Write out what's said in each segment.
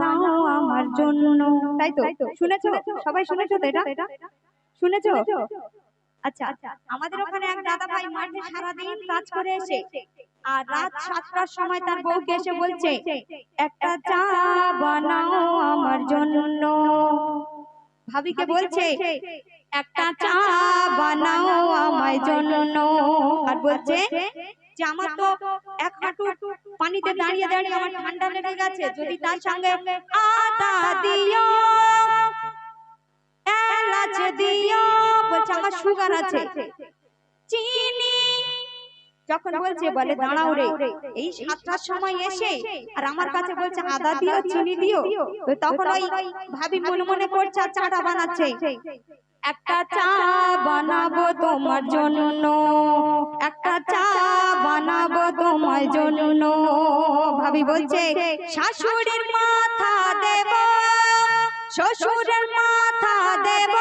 বানাও আমার জন্য। তাই তো? শুনেছো? সবাই শুনেছো তো এটা? শুনেছো? আচ্ছা আমাদের ওখানে এক দাদা ভাই মাঠে সারাদিন কাজ করে এসে আর রাত সাতটার সময় তার বউকে এসে বলছে একটা চা বানাও আমার জন্য। ভাবিকে বলছে একটা চা বানাও আমার জন্য। আর বলছে যে আমার তো এক হাঁটু পানিতে দাঁড়িয়ে দাঁড়িয়ে আমার ঠান্ডা লেগে গেছে। যদি তার সঙ্গে আদা দিও এলাচ দিও বলছে আমার সুগার আছে। চিনি। যখন বলছে বলে দাঁড়াও রে এই সাতটার সময় এসে আর আমার কাছে বলছে আদা দিও চিনি দিও। তখন ওই ভাবি মনে মনে করছে আর চাটা বানাচ্ছে। একটা চা বানাবো তোমার জন্য। জন্য ভাবি বলছে, শাশুড়ির মাথা দেব, শ্বশুরের মাথা দেব,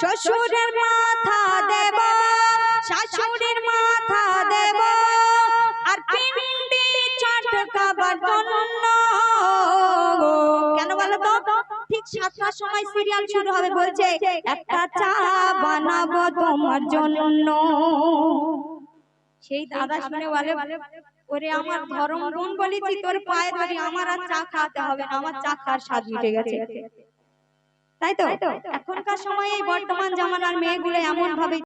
শ্বশুরের মাথা দেব, শাশুড়ির মাথা দেব, আর পিন্ডি চটকাবার জন্য কেন বলো তো? ঠিক সাতটার সময় সিরিয়াল শুরু হবে, বলছে, একটা চা বানাবো তোমার জন্য। সেই দাদা শুনে বলে ওরে আমার ধর্ম বোন বলেছি তোর পায়ে ধরি আমার আর চা খাওয়াতে হবে না আমার চা খাওয়ার স্বাদ মিটে গেছে। তাই তো? এখনকার সময়ে এই বর্তমান জামানার মেয়েগুলো এমন ভাবে